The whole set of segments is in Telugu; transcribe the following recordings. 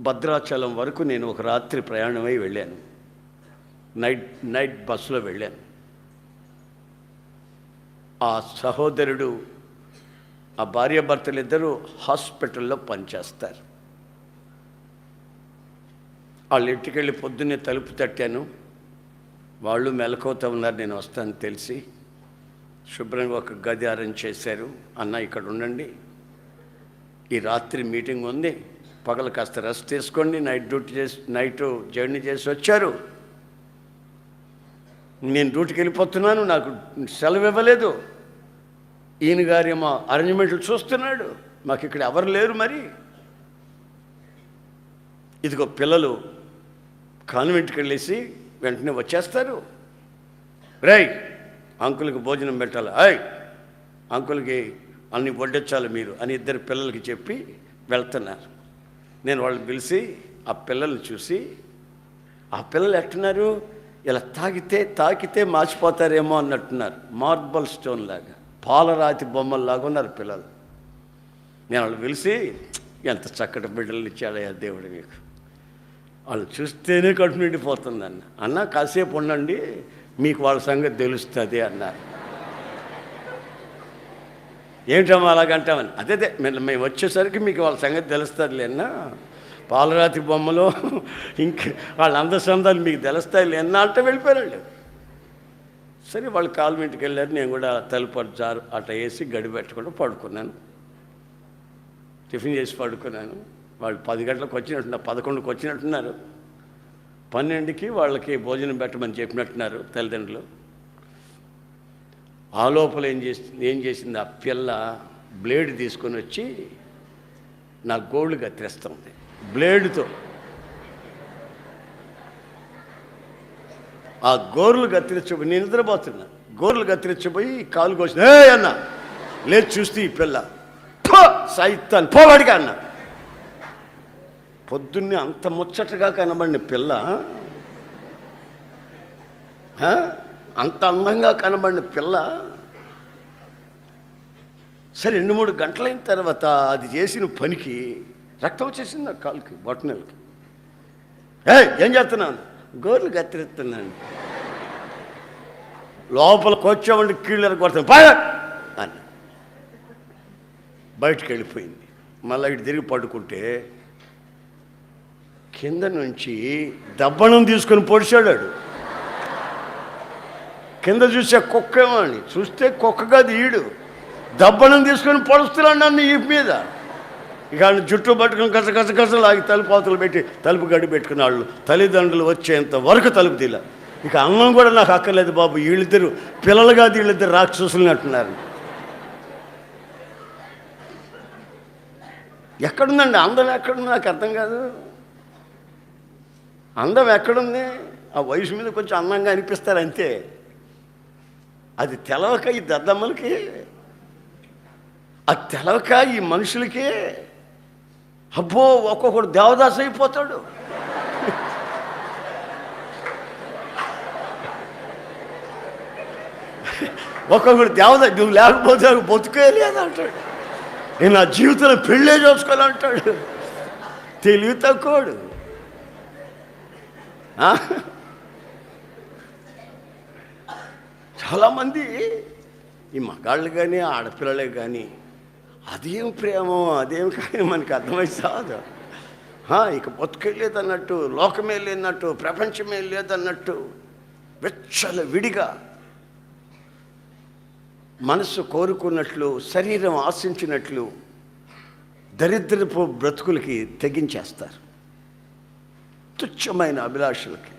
భద్రాచలం వరకు నేను ఒక రాత్రి ప్రయాణమై వెళ్ళాను. నైట్ నైట్ బస్సులో వెళ్ళాను. ఆ సహోదరుడు ఆ భార్యాభర్తలిద్దరూ హాస్పిటల్లో పనిచేస్తారు. వాళ్ళ ఇంటికి వెళ్ళి పొద్దున్నే తలుపు తట్టాను. వాళ్ళు మెలకువతో ఉన్నారు నేను వస్తాను తెలిసి. శుభ్రంగా ఒక గది అరేంజ్ చేశారు. అన్న ఇక్కడ ఉండండి ఈ రాత్రి మీటింగ్ ఉంది. పగలు కాస్త రెస్ట్ తీసుకోండి నైట్ డ్యూటీ చేసి నైట్ జర్నీ చేసి వచ్చారు. నేను డ్యూటీకి వెళ్ళిపోతున్నాను నాకు సెలవు ఇవ్వలేదు. ఈయన గారి అరేంజ్మెంట్లు చూస్తున్నాడు. మాకు ఇక్కడ ఎవరు లేరు మరి? ఇదిగో పిల్లలు కాన్వెంట్కి వెళ్ళేసి వెంటనే వచ్చేస్తారు. రై అంకుల్కి భోజనం పెట్టాలి? అయ్ అంకుల్కి అన్ని వడ్డొచ్చాలి మీరు అని ఇద్దరు పిల్లలకి చెప్పి వెళ్తున్నారు. నేను వాళ్ళని పిలిచి ఆ పిల్లల్ని చూసి ఆ పిల్లలు ఎట్టున్నారు ఇలా తాగితే తాకితే మార్చిపోతారేమో అన్నట్టున్నారు. మార్బల్ స్టోన్ లాగా పాలరాతి బొమ్మల్లాగా ఉన్నారు పిల్లలు. నేను వాళ్ళు పిలిచి ఎంత చక్కటి బిడ్డలు ఇచ్చాడయ్యా దేవుడు మీకు వాళ్ళు చూస్తేనే కడుపు నిండిపోతుంది అన్న అన్న కాసేపు ఉండండి మీకు వాళ్ళ సంగతి తెలుస్తుంది అన్నారు. ఏమిటమ్మా అలాగంటామని అదే అదే మేము వచ్చేసరికి మీకు వాళ్ళ సంగతి తెలుస్తుంది అన్న. పాలరాతి బొమ్మలు ఇంక వాళ్ళ అందసందాలు మీకు తెలుస్తాయి లేనా అంటే వెళ్ళిపోయారండి. సరే వాళ్ళు కాల్మింటికి వెళ్ళారు నేను కూడా తలుపు జారు అట్ట వేసి గడి పెట్టకుండా పడుకున్నాను. టిఫిన్ చేసి పడుకున్నాను. వాళ్ళు పది గంటలకు వచ్చినట్టున్నారు పదకొండుకి వచ్చినట్టున్నారు. పన్నెండుకి వాళ్ళకి భోజనం పెట్టమని చెప్పినట్టున్నారు తల్లిదండ్రులు. ఆ లోపల ఏం చేసింది ఏం చేసింది? ఆ పిల్ల బ్లేడ్ తీసుకొని వచ్చి నా గోళ్ళు కత్తిరిస్తుంది. బ్లేడ్తో. ఆ గోర్లు కత్తిరించబోయి నేను నిద్రపోతున్నా. గోర్లు కత్తిరించబోయి కాలు కోసిన ఏ అన్న! లేదు చూస్తే ఈ పిల్ల సైతాన్ పోవాడిగా అన్న! పొద్దున్నే అంత ముచ్చటగా కనబడిన పిల్ల అంత అందంగా కనబడిన పిల్ల సరే రెండు మూడు గంటలైన తర్వాత అది చేసిన పనికి రక్తం వచ్చేసింది నా కాలుకి బొట్టనెలకి ఏ ఏం చేస్తున్నాను గోర్లు కత్తిరిస్తున్నాను. లోపలికి వచ్చామంటే కీళ్ళు కొడతాను పా అని బయటికి వెళ్ళిపోయింది. మళ్ళీ ఇటు తిరిగి పడుకుంటే కింద నుంచి దబ్బణం తీసుకొని పొడిచాడాడు. కింద చూసే కుక్క అని చూస్తే కుక్క కాదు ఈడు. దబ్బనం తీసుకొని పొడుస్తున్నాడు నన్ను ఈ మీద. ఇక ఆయన జుట్టు పట్టుకుని కస కస కస లాగి తలుపు అవతలు పెట్టి తలుపు గడి పెట్టుకున్న వాళ్ళు తల్లిదండ్రులు వచ్చేంత వరకు తలుపు తీలా ఇక అన్నం కూడా నాకు అక్కర్లేదు బాబు. వీళ్ళిద్దరు పిల్లలు కాదు వీళ్ళిద్దరు రాక్షసులు అంటున్నారు. ఎక్కడుందండి? అందం ఎక్కడుంది నాకు అర్థం కాదు. అందం ఎక్కడుంది? ఆ వయసు మీద కొంచెం అందంగా అనిపిస్తారు అంతే. అది తెలవక ఈ దద్దమ్మలకి అది తెలవక ఈ మనుషులకి అబ్బో ఒక్కొక్కడు దేవదాస్ అయిపోతాడు. ఒక్కొక్కడు దేవదా నువ్వు లేకపోతే నాకు బతుకే లేదంటాడు నేను నా జీవితంలో పెళ్ళే చేసుకోవాలంటాడు తెలివి తక్కువడు ఆ? చాలామంది ఈ మగాళ్ళు కానీ ఆడపిల్లలే కానీ అదేం ప్రేమో అదేం కానీ మనకి అర్థమై సాదు ఇక బతుకే లేదన్నట్టు లోకమే లేదన్నట్టు ప్రపంచమే లేదన్నట్టు వెచ్చల విడిగా మనసు కోరుకున్నట్లు శరీరం ఆశించినట్లు దరిద్రపు బ్రతుకులకి తెగించేస్తారు. తుచ్చమైన అభిలాషలకి.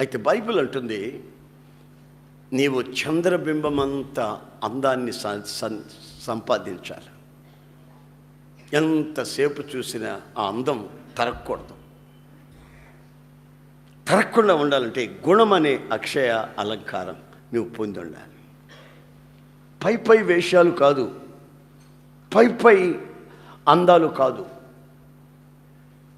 అయితే బైబిల్ అంటుంది నీవు చంద్రబింబమంత అందాన్ని సంపాదించాలి. ఎంతసేపు చూసినా ఆ అందం తరగకూడదు తరగకుండా ఉండాలంటే గుణం అనే అక్షయ అలంకారం నువ్వు పొంది ఉండాలి. పై పై వేషాలు కాదు పై పై అందాలు కాదు